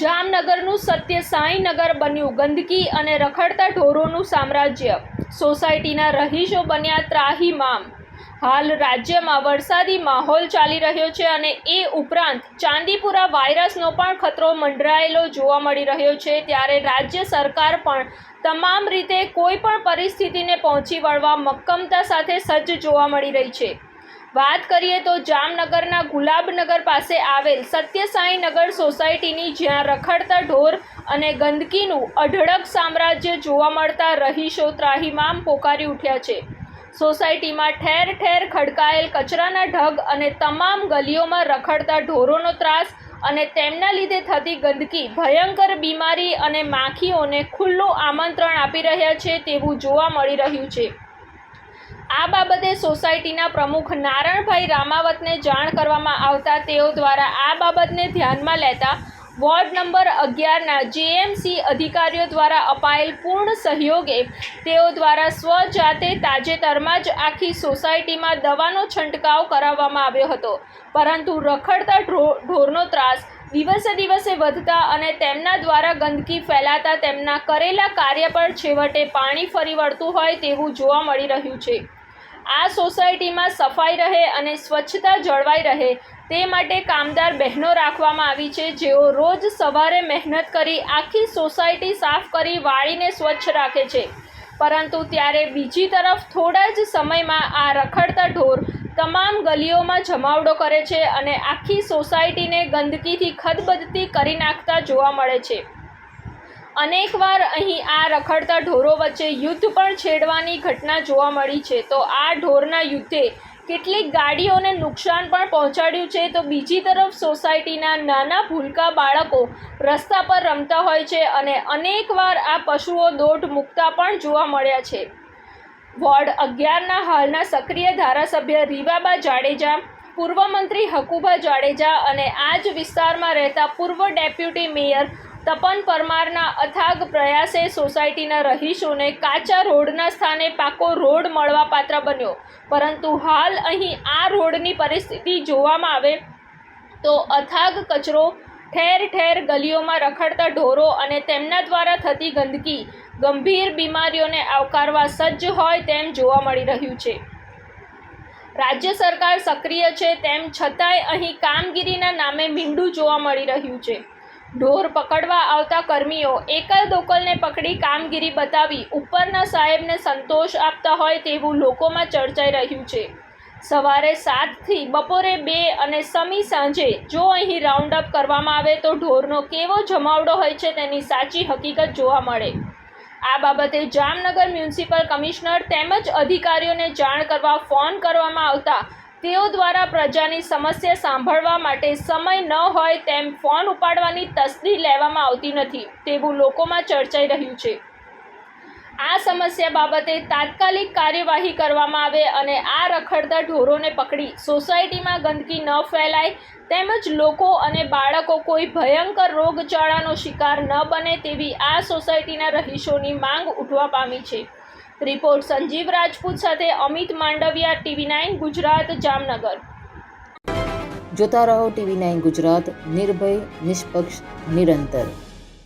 જામનગરનું સત્ય સાંઈનગર બન્યું. ગંદકી અને રખડતા ઢોરોનું સામ્રાજ્ય. સોસાયટીના રહીશો બન્યા ત્રાહીમામ હાલ રાજ્યમાં વરસાદી માહોલ ચાલી રહ્યો છે અને એ ઉપરાંત ચાંદીપુરા વાયરસનો પણ ખતરો મંડરાયેલો જોવા મળી રહ્યો છે. ત્યારે રાજ્ય સરકાર પણ તમામ રીતે કોઈ પણ પરિસ્થિતિને પહોંચી વળવા મક્કમતા સાથે સજ્જ જોવા મળી રહી છે. વાત કરીએ તો જામનગરના ગુલાબનગર પાસે આવેલ સત્યસાઈ નગર સોસાયટીની જ્યાં રખડતા ઢોર અને ગંદકીનું અઢળક સામ્રાજ્ય જોવા મળતા રહીશો ત્રાહિમામ પોકારી ઉઠ્યા છે. સોસાયટીમાં ઠેર ઠેર ખડકાયેલ કચરાના ઢગ અને તમામ ગલીઓમાં રખડતા ઢોરોનો ત્રાસ અને તેમના લીધે થતી ગંદકી, ભયંકર બીમારી અને માખીઓને ખુલ્લું આમંત્રણ આપી રહ્યા છે તેવું જોવા મળી રહ્યું છે. આ બાબતે સોસાયટીના પ્રમુખ નારણભાઈ રામાવતને જાણ કરવામાં આવતા તેઓ દ્વારા આ બાબતને ધ્યાનમાં લેતા વોર્ડ નંબર અગિયારના જેએમસી અધિકારીઓ દ્વારા અપાયેલ પૂર્ણ સહયોગે તેઓ દ્વારા સ્વજાતે તાજેતરમાં જ આખી સોસાયટીમાં દવાનો છંટકાવ કરાવવામાં આવ્યો હતો. પરંતુ રખડતા ઢોરનો ત્રાસ દિવસે દિવસે વધતા અને તેમના દ્વારા ગંદકી ફેલાતા તેમના કરેલા કાર્ય પર છેવટે પાણી ફરી વળતું હોય તેવું જોવા મળી રહ્યું છે. આ સોસાયટીમાં સફાઈ રહે અને સ્વચ્છતા જળવાઈ રહે તે માટે કામદાર બહેનો રાખવામાં આવી છે. જેઓ રોજ સવારે મહેનત કરી આખી સોસાયટી સાફ કરી વાળીને સ્વચ્છ રાખે છે. પરંતુ ત્યારે બીજી તરફ થોડા જ સમયમાં આ રખડતા ઢોર તમામ ગલીઓમાં જમાવડો કરે છે અને આખી સોસાયટીને ગંદકીથી ખદબદતી કરી નાખતા જોવા મળે છે. અનેકવાર અહીં આ રખડતા ઢોરો વચ્ચે યુદ્ધ પણ છેડવાની ઘટના જોવા મળી છે. તો આ ઢોરના યુદ્ધે કેટલીક ગાડીઓને નુકસાન પણ પહોંચાડ્યું છે. તો બીજી તરફ સોસાયટીના નાના ભૂલકા બાળકો રસ્તા પર રમતા હોય છે અને અનેકવાર આ પશુઓ દોઢ મૂકતા પણ જોવા મળ્યા છે. વોર્ડ અગિયારના હાલના સક્રિય ધારાસભ્ય રીવાબા જાડેજા, પૂર્વ મંત્રી હકુભા જાડેજા અને આ જ વિસ્તારમાં રહેતા પૂર્વ ડેપ્યુટી મેયર તપન પરમારના અથાગ પ્રયાસે સોસાયટીના રહીશોને કાચા રોડના સ્થાને પાકો રોડ મળવાપાત્ર બન્યો. પરંતુ હાલ અહીં આ રોડની પરિસ્થિતિ જોવામાં આવે તો અથાગ કચરો ઠેર ઠેર ગલીઓમાં રખડતા ઢોરો અને તેમના દ્વારા થતી ગંદકી, ગંભીર બીમારીઓને આવકારવા સજ્જ હોય તેમ જોવા મળી રહ્યું છે. રાજ્ય સરકાર સક્રિય છે તેમ છતાંય અહીં કામગીરીના નામે મીંડું જોવા મળી રહ્યું છે. ઢોર પકડવા આવતા કર્મીઓ એકલ દોકલને પકડી કામગીરી બતાવી ઉપરના સાહેબને સંતોષ આપતા હોય તેવું લોકોમાં ચર્ચાઈ રહ્યું છે. સવારે સાતથી બપોરે બે અને સમી સાંજે જો અહીં રાઉન્ડ અપ કરવામાં આવે તો ઢોરનો કેવો જમાવડો હોય છે તેની સાચી હકીકત જોવા મળે. આ બાબતે જામનગર મ્યુનિસિપલ કમિશનર તેમજ અધિકારીઓને જાણ કરવા ફોન કરવામાં આવતા તેઓ દ્વારા પ્રજાની સમસ્યા સાંભળવા માટે સમય ન હોય તેમ ફોન ઉપાડવાની તસ્દી લેવામાં આવતી નથી તેવું લોકોમાં ચર્ચાઈ રહ્યું છે. આ સમસ્યા બાબતે તાત્કાલિક કાર્યવાહી કરવામાં આવે અને આ રખડતા ઢોરોને પકડી સોસાયટીમાં ગંદકી ન ફેલાય તેમજ લોકો અને બાળકો કોઈ ભયંકર રોગચાળાનો શિકાર ન બને તેવી આ સોસાયટીના રહીશોની માંગ ઉઠવા પામી છે. રિપોર્ટ સંજીવ રાજપૂત સાથે અમિત માંડવિયા, ટીવી નાઇન ગુજરાત, જામનગર. જોતા રહો ટીવી નાઇન ગુજરાત, નિર્ભય, નિષ્પક્ષ, નિરંતર.